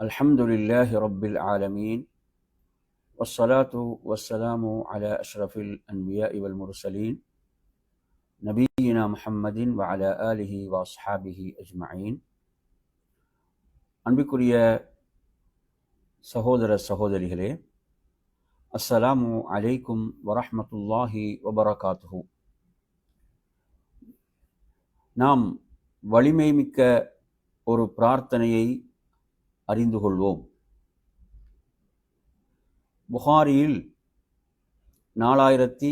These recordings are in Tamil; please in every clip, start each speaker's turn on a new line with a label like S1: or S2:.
S1: الحمد لله رب العالمين والصلاة والسلام على أشرف الأنبياء والمرسلين نبينا محمد وعلى آله وأصحابه أجمعين அன்பிற்குரிய சகோதர சகோதரிகளே அஸ்ஸலாமு அலைக்கும் வரஹ்மத்துல்லாஹி வபரகாத்துஹு நாம் வலிமை மிக்க ஒரு பிரார்த்தனையை அறிந்து கொள்வோம். புகாரியில் நாலாயிரத்தி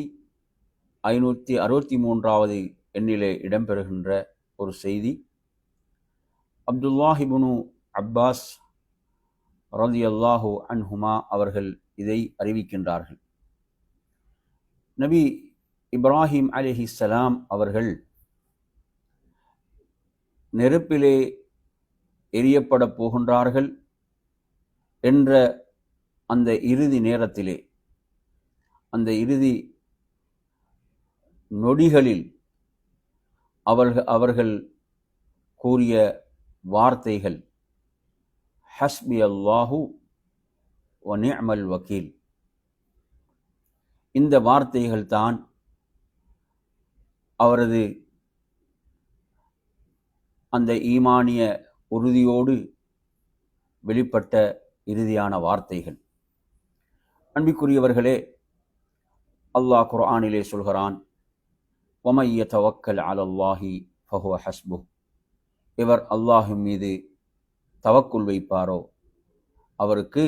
S1: ஐநூற்றி அறுபத்தி மூன்றாவது எண்ணிலே இடம்பெறுகின்ற ஒரு செய்தி. அப்துல்லாஹிபுனு அப்பாஸ் ரதி அல்லாஹூ அன்ஹுமா அவர்கள் இதை அறிவிக்கின்றார்கள். நபி இப்ராஹிம் அலிஹிஸ்ஸலாம் அவர்கள் நெருப்பிலே எரியப்படப் போகின்றார்கள் என்ற அந்த இறுதி நேரத்திலே அந்த இறுதி நொடிகளில் அவர்கள் அவர்கள் கூறிய வார்த்தைகள் ஹஸ்பி அல்லாஹு ஒ நிஅமல் வக்கீல். இந்த வார்த்தைகள் தான் அவரது அந்த ஈமானிய உறுதியோடு வெளிப்பட்ட இறுதியான வார்த்தைகள். அன்பிற்குரியவர்களே அல்லாஹ் குர்ஆனிலே சொல்கிறான் ஒமைய தவக்கல் அலல்லாஹி ஃபஹுவ ஹஸ்பு இவர் அல்லாஹின் மீது தவக்குள் வைப்பாரோ? அவருக்கு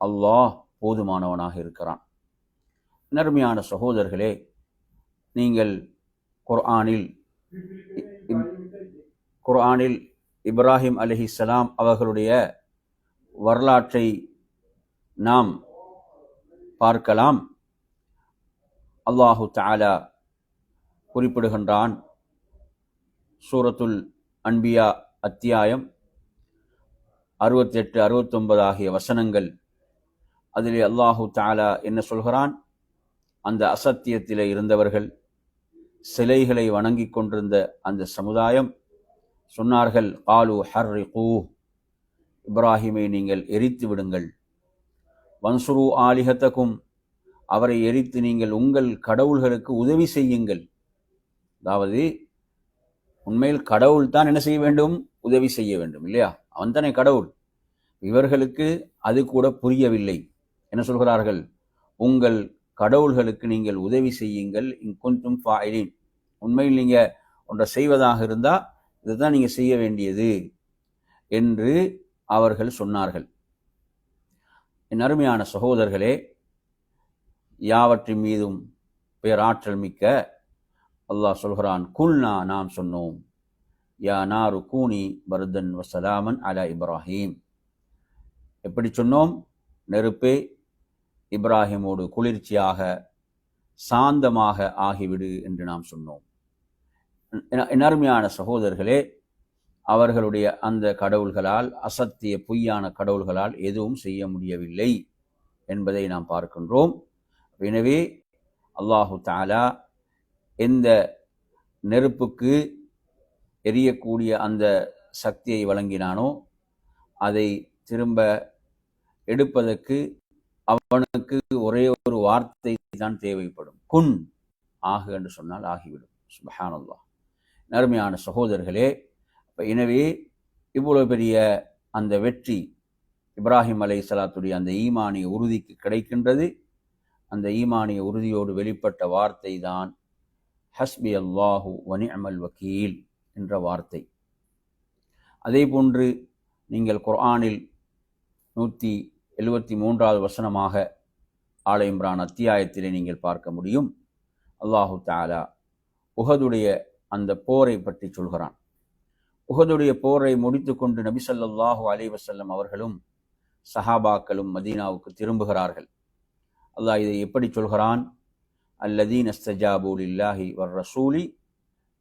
S1: அல்லாஹ் போதுமானவனாக இருக்கிறான். நேர்மையான சகோதரர்களே நீங்கள் குர்ஆனில் குர்ஆனில் இப்ராஹிம் அலிஹிஸ்லாம் அவர்களுடைய வரலாற்றை நாம் பார்க்கலாம். அல்லாஹு தாலா குறிப்பிடுகின்றான். சூரத்துல் அன்பியா அத்தியாயம் அறுபத்தெட்டு அறுபத்தொன்பது ஆகிய வசனங்கள். அதிலே அல்லாஹு தாலா என்ன சொல்கிறான்? அந்த அசத்தியத்திலே இருந்தவர்கள் சிலைகளை வணங்கி கொண்டிருந்த அந்த சமுதாயம் சொன்னார்கள் காலு ஹர்ரி கூ இப்ராஹிமை நீங்கள் எரித்து விடுங்கள். வன்சுரு ஆலிகத்தக்கும் அவரை எரித்து நீங்கள் உங்கள் கடவுள்களுக்கு உதவி செய்யுங்கள். அதாவது உண்மையில் கடவுள் தான் என்ன செய்ய வேண்டும்? உதவி செய்ய வேண்டும் இல்லையா? அவன் தானே கடவுள். இவர்களுக்கு அது கூட புரியவில்லை. என்ன சொல்கிறார்கள்? உங்கள் கடவுள்களுக்கு நீங்கள் உதவி செய்யுங்கள் இன்கொன்றும் ஃபாயிலின். உண்மையில் நீங்கள் ஒன்றை செய்வதாக இருந்தால் இதுதான் நீங்கள் செய்ய வேண்டியது என்று அவர்கள் சொன்னார்கள். என் அருமையான சகோதரர்களே யாவற்றின் மீதும் பேராற்றல் மிக்க அல்லாஹ் சொல்கிறான் குல்னா நாம் சொன்னோம் யா நாரு கூனி பர்தன் வசலாமன் அலா இப்ராஹிம். எப்படி சொன்னோம்? நெருப்பே இப்ராஹிமோடு குளிர்ச்சியாக சாந்தமாக ஆகிவிடு என்று நாம் சொன்னோம். நேர்மையான சகோதரர்களே அவர்களுடைய அந்த கடவுள்களால் அசத்திய பொய்யான கடவுள்களால் எதுவும் செய்ய முடியவில்லை என்பதை நாம் பார்க்கின்றோம். எனவே அல்லாஹு தாலா எந்த நெருப்புக்கு எரியக்கூடிய அந்த சக்தியை வழங்கினானோ அதை திரும்ப எடுப்பதற்கு அவனுக்கு ஒரே ஒரு வார்த்தை தான் தேவைப்படும். குன் ஆகு என்று சொன்னால் ஆகிவிடும். சுபஹானல்லா நறுமையான சகோதரர்களே எனவே இவ்வளோ பெரிய அந்த வெற்றி இப்ராஹிம் அலை சலாத்துடைய அந்த ஈமானிய உறுதிக்கு கிடைக்கின்றது. அந்த ஈமானிய உறுதியோடு வெளிப்பட்ட வார்த்தை தான் ஹஸ்பி அல்லாஹு வனி அமல் வக்கீல் என்ற வார்த்தை. அதே போன்று நீங்கள் குர்ஆனில் நூற்றி எழுபத்தி மூன்றாவது வசனமாக ஆல அத்தியாயத்திலே நீங்கள் பார்க்க முடியும். அல்லாஹு தாலா உகதுடைய அந்த போரை பற்றி சொல்கிறான். உகதுடைய போரை முடித்து கொண்டு நபி சல்லாஹூ அவர்களும் சஹாபாக்களும் மதீனாவுக்கு திரும்புகிறார்கள். அல்லாஹ் இதை எப்படி சொல்கிறான்? அல்லதீன் அஸ்தஜாபூல் இல்லாஹி வர் ரசூலி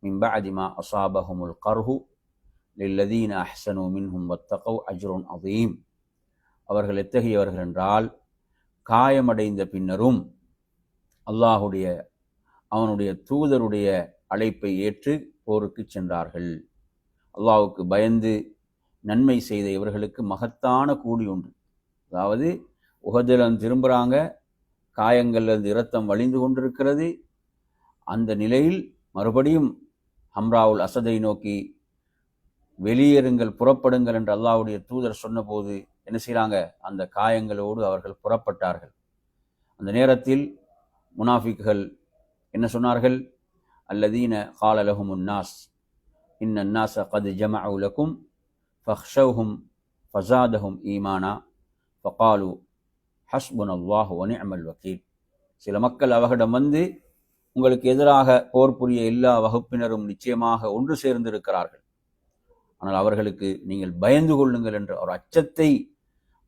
S1: மின்ப அதிமா அசாபஹுமுல் கர்ஹு லில்லதீன் அஹ்சனு மின்ஹும் வத்தகவ் அஜ்ருன் அதீம் அவர்கள் எத்தகையவர்கள் என்றால் காயமடைந்த பின்னரும் அல்லாஹுடைய அவனுடைய தூதருடைய அழைப்பை ஏற்று போருக்கு சென்றார்கள். அல்லாவுக்கு பயந்து நன்மை செய்த இவர்களுக்கு மகத்தான கூலி உண்டு அதாவது உகதிலிருந்து திரும்புகிறாங்க காயங்கள்லேருந்து இரத்தம் வழிந்து கொண்டிருக்கிறது. அந்த நிலையில் மறுபடியும் ஹம்ராவுல் அசதை நோக்கி வெளியேறுங்கள் புறப்படுங்கள் என்று அல்லாவுடைய தூதர் சொன்னபோது என்ன செய்கிறாங்க அந்த காயங்களோடு அவர்கள் புறப்பட்டார்கள். அந்த நேரத்தில் முனாஃபிக்குகள் என்ன சொன்னார்கள்? அல்லதீன காலலஹும் உன்னாஸ் இன்ன அன்னாச கது ஜம உலகும் ஃபஹ்ஷவுஹும் ஃபசாதஹும் ஈமானா ஃபகாலு ஹஸ்புன் அல்லாஹ் ஒனிஅமல் வக்கீல் சில மக்கள் அவகிடம் வந்து உங்களுக்கு எதிராக போர் புரிய எல்லா வகுப்பினரும் நிச்சயமாக ஒன்று சேர்ந்திருக்கிறார்கள். ஆனால் அவர்களுக்கு நீங்கள் பயந்து கொள்ளுங்கள் என்று ஒரு அச்சத்தை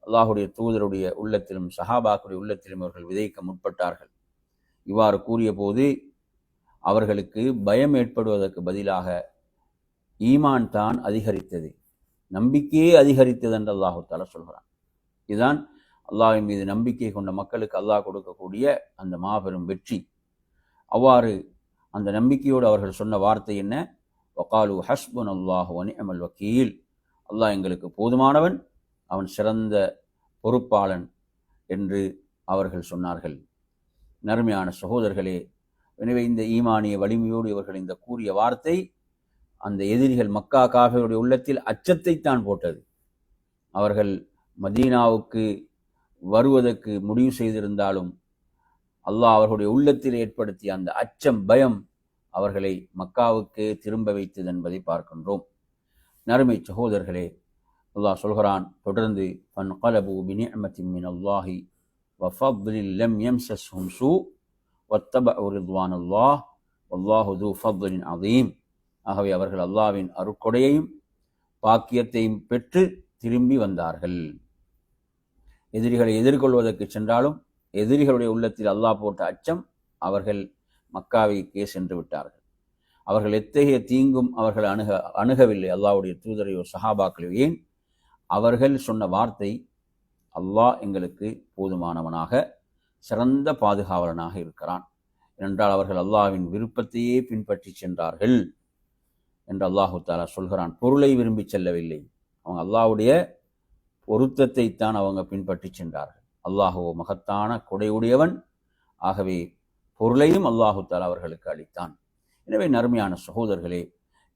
S1: அல்லாஹுடைய தூதருடைய உள்ளத்திலும் சஹாபாக்குடைய உள்ளத்திலும் அவர்கள் விதைக்க முற்பட்டார்கள். இவ்வாறு கூறிய போது அவர்களுக்கு பயம் ஏற்படுவதற்கு பதிலாக ஈமான் தான் அதிகரித்தது. நம்பிக்கையே அதிகரித்தது என்று அல்லாஹு தாலா சொல்கிறான். இதுதான் அல்லாஹின் மீது நம்பிக்கை கொண்ட மக்களுக்கு அல்லாஹ் கொடுக்கக்கூடிய அந்த மாபெரும் வெற்றி. அவ்வாறு அந்த நம்பிக்கையோடு அவர்கள் சொன்ன வார்த்தை என்ன? வகாலு ஹஸ்புன் அல்லாஹுவன் அமல் வக்கீல். அல்லாஹ் எங்களுக்கு போதுமானவன் அவன் சிறந்த பொறுப்பாளன் என்று அவர்கள் சொன்னார்கள். நருமையான சகோதரர்களே எனவே இந்த ஈமானிய வலிமையோடு இவர்கள் இந்த கூறிய வார்த்தை அந்த எதிரிகள் மக்கா காஃபியுடைய உள்ளத்தில் அச்சத்தை தான் போட்டது. அவர்கள் மதீனாவுக்கு வருவதற்கு முடிவு செய்திருந்தாலும் அல்லாஹ் அவர்களுடைய உள்ளத்தில் ஏற்படுத்திய அந்த அச்சம் பயம் அவர்களை மக்காவுக்கு திரும்ப வைத்தது என்பதை பார்க்கின்றோம். நறுமை சகோதரர்களே அல்லாஹ் சொல்கிறான் தொடர்ந்து ஃபன் கலபு பினிஅமத்தின் மின் அல்லாஹி வஃபத்லில் லம் யம்சஸ்ஹும் சூ ஒத்தபு ரித்வானுல்லா அல்லாஹு து ஃபதுலின் அதீம் ஆகவே அவர்கள் அல்லாவின் அருக்கொடையையும் பாக்கியத்தையும் பெற்று திரும்பி வந்தார்கள். எதிரிகளை எதிர்கொள்வதற்கு சென்றாலும் எதிரிகளுடைய உள்ளத்தில் அல்லாஹ் போட்ட அச்சம் அவர்கள் மக்காவைக்கே சென்று விட்டார்கள். அவர்கள் எத்தகைய தீங்கும் அவர்கள் அணுக அணுகவில்லை. அல்லாவுடைய தூதரையோ சஹாபாக்களையோ ஏன்? அவர்கள் சொன்ன வார்த்தை அல்லாஹ் எங்களுக்கு போதுமானவனாக சிறந்த பாதுகாவலனாக இருக்கிறான். என்றால் அவர்கள் அல்லாவின் விருப்பத்தையே பின்பற்றி சென்றார்கள் என்று அல்லாஹு தாலா சொல்கிறான். பொருளை விரும்பி செல்லவில்லை. அவங்க அல்லாவுடைய பொருத்தத்தை தான் அவங்க பின்பற்றி சென்றார்கள். அல்லாஹுவோ மகத்தான கொடையுடையவன். ஆகவே பொருளையும் அல்லாஹு தாலா அவர்களுக்கு அளித்தான். எனவே நறுமையான சகோதரர்களே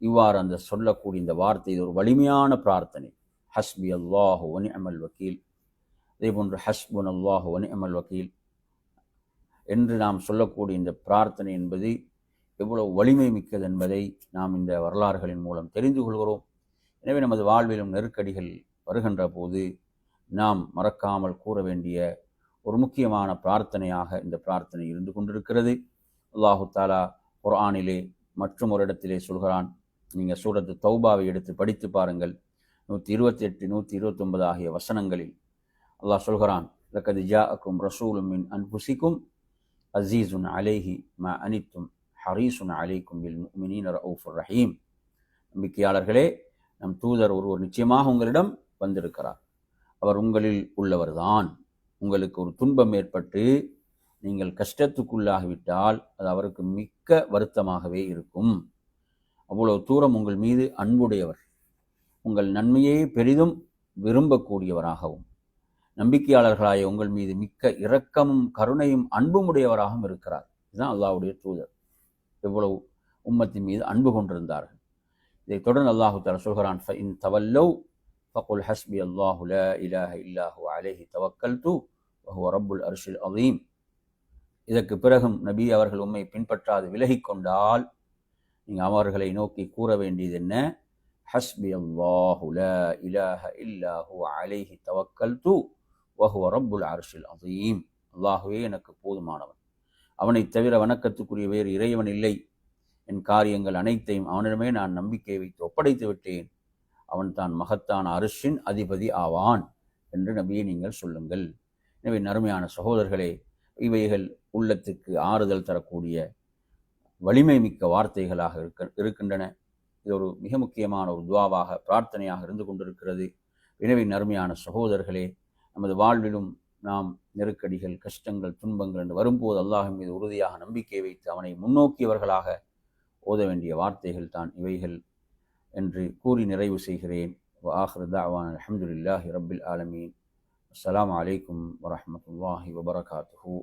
S1: இவ்வாறு அந்த சொல்லக்கூடிய இந்த வார்த்தை இது ஒரு வலிமையான பிரார்த்தனை. ஹஸ்பி அல்லாஹு ஒனி அமல் வக்கீல். அதே போன்று ஹஸ்புன் அல்லாஹு ஒனி அமல் வக்கீல். என்று நாம் சொல்லக்கூடிய இந்த பிரார்த்தனை என்பது எவ்வளவு வலிமை மிக்கது என்பதை நாம் இந்த வரலாறுகளின் மூலம் தெரிந்து கொள்கிறோம். எனவே நமது வாழ்விலும் நெருக்கடிகள் வருகின்ற போது நாம் மறக்காமல் கூற வேண்டிய ஒரு முக்கியமான பிரார்த்தனையாக இந்த பிரார்த்தனை இருந்து கொண்டிருக்கிறது. அல்லாஹு தாலா குர்ஆனிலே மற்றும் ஒரு இடத்திலே சொல்கிறான். நீங்கள் சூரத்து தௌபாவை எடுத்து படித்து பாருங்கள். நூற்றி இருபத்தி எட்டு நூற்றி இருபத்தொன்பது ஆகிய வசனங்களில் அல்லாஹ் சொல்கிறான் லக்கது ஜா அக்கும் ரசூலும் மின் அன்புசிக்கும் அசீசுன் அலேஹி ம அனித்தும் ஹரீசுன் அலைக்கும் பில் முமினீன் ரவுஃபுர் ரஹீம். நம்பிக்கையாளர்களே நம் தூதர் ஒருவர் நிச்சயமாக உங்களிடம் வந்திருக்கிறார். அவர் உங்களில் உள்ளவர்தான். உங்களுக்கு ஒரு துன்பம் ஏற்பட்டு நீங்கள் கஷ்டத்துக்குள்ளாகிவிட்டால் அது அவருக்கு மிக்க வருத்தமாகவே இருக்கும். அவ்வளவு தூரம் உங்கள் மீது அன்புடையவர். உங்கள் நன்மையே பெரிதும் விரும்பக்கூடியவராகவும். நம்பிக்கையாளர்களாய உங்கள் மீது மிக்க இரக்கமும் கருணையும் அன்பும் உடையவராகவும் இருக்கிறார். இதுதான் அல்லாஹுடைய தூதர். எவ்வளவு உம்மத்தின் மீது அன்பு கொண்டிருந்தார்கள். இதை தொடர்ந்து அல்லாஹு தாலா சொல்கிறான் இன் தவல்லவ் ஃபகுல் ஹஸ்பி அல்லாஹு ல இலாஹ இல்லாஹு அலைஹி தவக்கல்து வஹுவ ரப்புல் அர்ஷில் அலீம். இதற்கு பிறகும் நபி அவர்கள் உண்மை பின்பற்றாது விலகிக் கொண்டால் நீங்கள் அவர்களை நோக்கி கூற வேண்டியது என்ன? ஹஸ்பி அல்லாஹு இலஹ இலாஹ இல்லாஹு அலைஹி தவக்கல்து வஹுவ ரப்புல் அரசில் அதீம் அல்லாஹுவே எனக்கு போதுமானவன். அவனைத் தவிர வணக்கத்துக்குரிய வேறு இறைவன் இல்லை. என் காரியங்கள் அனைத்தையும் அவனிடமே நான் நம்பிக்கை வைத்து ஒப்படைத்து விட்டேன். அவன் தான் மகத்தான அரிசின் அதிபதி ஆவான் என்று நபியை நீங்கள் சொல்லுங்கள். எனவே நறுமையான சகோதரர்களே இவைகள் உள்ளத்துக்கு ஆறுதல் தரக்கூடிய வலிமை மிக்க வார்த்தைகளாக இருக்க இருக்கின்றன. இது ஒரு மிக முக்கியமான ஒரு துவாவாக பிரார்த்தனையாக இருந்து கொண்டிருக்கிறது. எனவே நறுமையான சகோதரர்களே நமது வாழ்விலும் நாம் நெருக்கடிகள் கஷ்டங்கள் துன்பங்கள் என்று வரும்போது அல்லாஹின் மீது உறுதியாக நம்பிக்கை வைத்து அவனை முன்னோக்கியவர்களாக ஓத வேண்டிய வார்த்தைகள் தான் இவைகள் என்று கூறி நிறைவு செய்கிறேன். ஆஹ்ரு தாவான் அலமதுல்லாஹி ரபில் ஆலமீன். அஸ்லாம் வலைக்கம் வரமத்துல்லாஹி வபரகாத்து